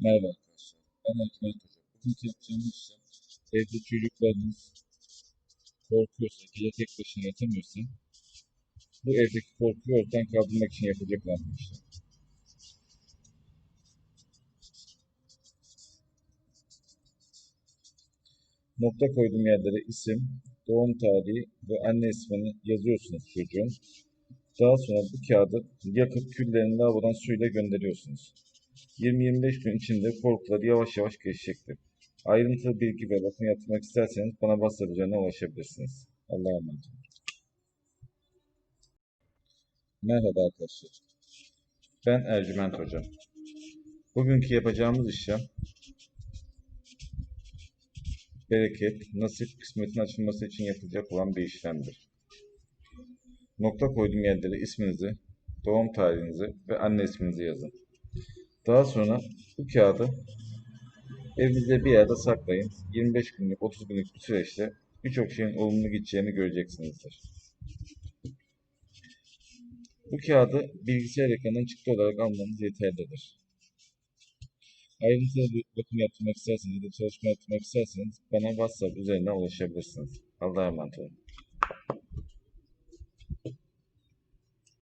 Merhaba arkadaşlar. Ben Ercüment Hoca. Bugünkü yapacağımız işlem evde çocuklarınız korkuyorsa, gece tek başına yatamıyorsa bu evdeki korkuyu ortadan kaldırmak için yapacak olan bir işlem. Nokta koyduğum yerlere isim, doğum tarihi ve anne ismini yazıyorsunuz çocuğun. Daha sonra bu kağıdı yakıp küllerini lavabodan suyla gönderiyorsunuz. 20-25 gün içinde korkuları yavaş yavaş geçecektir. Ayrıntılı bilgi ve bakım yapmak isterseniz bana WhatsApp ulaşabilirsiniz. Allah'a emanet. Merhaba arkadaşlar. Ben Ercüment Hoca. Bugünkü yapacağımız işlem bereket, nasip, kısmetin açılması için yapılacak olan bir işlemdir. Nokta koyduğum yerlere isminizi, doğum tarihinizi ve anne isminizi yazın. Daha sonra bu kağıdı evinizde bir yerde saklayın. 25 günlük, 30 günlük bir süreçte birçok şeyin olumlu gideceğini göreceksinizdir. Bu kağıdı bilgisayar ekranından çıktı olarak almanız yeterlidir. Ayrıntılı bir bakım yaptırmak isterseniz ya da çalışma yaptırmak isterseniz bana WhatsApp üzerinden ulaşabilirsiniz. Allah'a emanet olun.